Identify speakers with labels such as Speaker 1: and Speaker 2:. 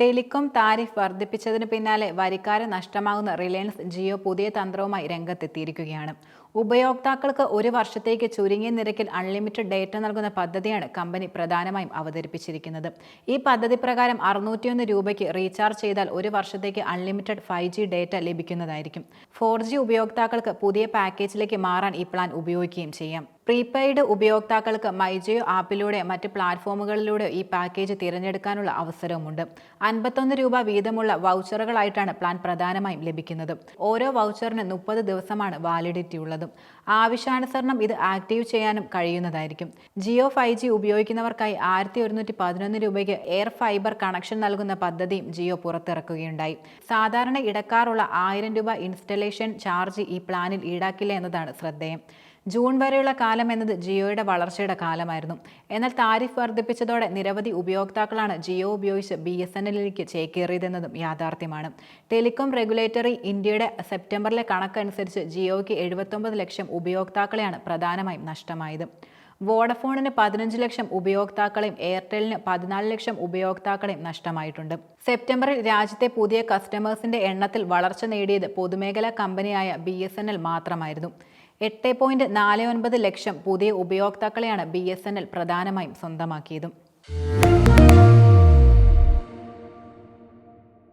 Speaker 1: Telecom tariff വർദ്ധിപ്പിച്ചതിന് പിന്നാലെ വരിക്കാരെ നഷ്ടമാകുന്ന Reliance Jio പുതിയ തന്ത്രവുമായി രംഗത്തെത്തിയിരിക്കുകയാണ്. ഉപയോക്താക്കൾക്ക് ഒരു വർഷത്തേക്ക് ചുരുങ്ങിയ നിരക്കിൽ അൺലിമിറ്റഡ് ഡേറ്റ നൽകുന്ന പദ്ധതിയാണ് കമ്പനി പ്രധാനമായും അവതരിപ്പിച്ചിരിക്കുന്നത്. ഈ പദ്ധതി പ്രകാരം അറുന്നൂറ്റിയൊന്ന് രൂപയ്ക്ക് റീചാർജ് ചെയ്താൽ ഒരു വർഷത്തേക്ക് അൺലിമിറ്റഡ് ഫൈവ് ജി ഡേറ്റ ലഭിക്കുന്നതായിരിക്കും. ഫോർ ജി ഉപയോക്താക്കൾക്ക് പുതിയ പാക്കേജിലേക്ക് മാറാൻ ഈ പ്ലാൻ ഉപയോഗിക്കുകയും ചെയ്യാം. പ്രീപെയ്ഡ് ഉപയോക്താക്കൾക്ക് മൈജിയോ ആപ്പിലൂടെ മറ്റ് പ്ലാറ്റ്ഫോമുകളിലൂടെ ഈ പാക്കേജ് തിരഞ്ഞെടുക്കാനുള്ള അവസരവുമുണ്ട്. അൻപത്തൊന്ന് രൂപ വീതമുള്ള വൗച്ചറുകളായിട്ടാണ് പ്ലാൻ പ്രധാനമായും ലഭിക്കുന്നത്. ഓരോ വൗച്ചറിന് മുപ്പത് ദിവസമാണ് വാലിഡിറ്റി ഉള്ളതും. ആവശ്യാനുസരണം ഇത് ആക്റ്റീവ് ചെയ്യാനും കഴിയുന്നതായിരിക്കും. ജിയോ ഫൈവ് ജി ഉപയോഗിക്കുന്നവർക്കായി ആയിരത്തി ഒരുന്നൂറ്റി പതിനൊന്ന് രൂപയ്ക്ക് എയർ ഫൈബർ കണക്ഷൻ നൽകുന്ന പദ്ധതിയും ജിയോ പുറത്തിറക്കുകയുണ്ടായി. സാധാരണ ഇടക്കാറുള്ള ആയിരം രൂപ ഇൻസ്റ്റലേഷൻ ചാർജ് ഈ പ്ലാനിൽ ഈടാക്കില്ല എന്നതാണ് ശ്രദ്ധേയം. ജൂൺ വരെയുള്ള കാലം എന്നത് ജിയോയുടെ വളർച്ചയുടെ കാലമായിരുന്നു. എന്നാൽ താരിഫ് വർദ്ധിപ്പിച്ചതോടെ നിരവധി ഉപയോക്താക്കളാണ് ജിയോ ഉപയോഗിച്ച് ബി എസ് എൻ എല്ലിലേക്ക് ചേക്കേറിയതെന്നതും യാഥാർത്ഥ്യമാണ്. ടെലികോം റെഗുലേറ്ററി ഇന്ത്യയുടെ സെപ്റ്റംബറിലെ കണക്കനുസരിച്ച് ജിയോയ്ക്ക് എഴുപത്തൊമ്പത് ലക്ഷം ഉപയോക്താക്കളെയാണ് പ്രധാനമായും നഷ്ടമായത്. വോഡഫോണിന് പതിനഞ്ച് ലക്ഷം ഉപയോക്താക്കളെയും എയർടെലിന് പതിനാല് ലക്ഷം ഉപയോക്താക്കളെയും നഷ്ടമായിട്ടുണ്ട്. സെപ്റ്റംബറിൽ രാജ്യത്തെ പുതിയ കസ്റ്റമേഴ്സിന്റെ എണ്ണത്തിൽ വളർച്ച നേടിയത് പൊതുമേഖലാ കമ്പനിയായ ബി മാത്രമായിരുന്നു. എട്ട് പോയിന്റ് നാല് ഒൻപത് ലക്ഷം പുതിയ ഉപയോക്താക്കളെയാണ് ബി എസ് എൻ എൽ പ്രധാനമായും സ്വന്തമാക്കിയതും.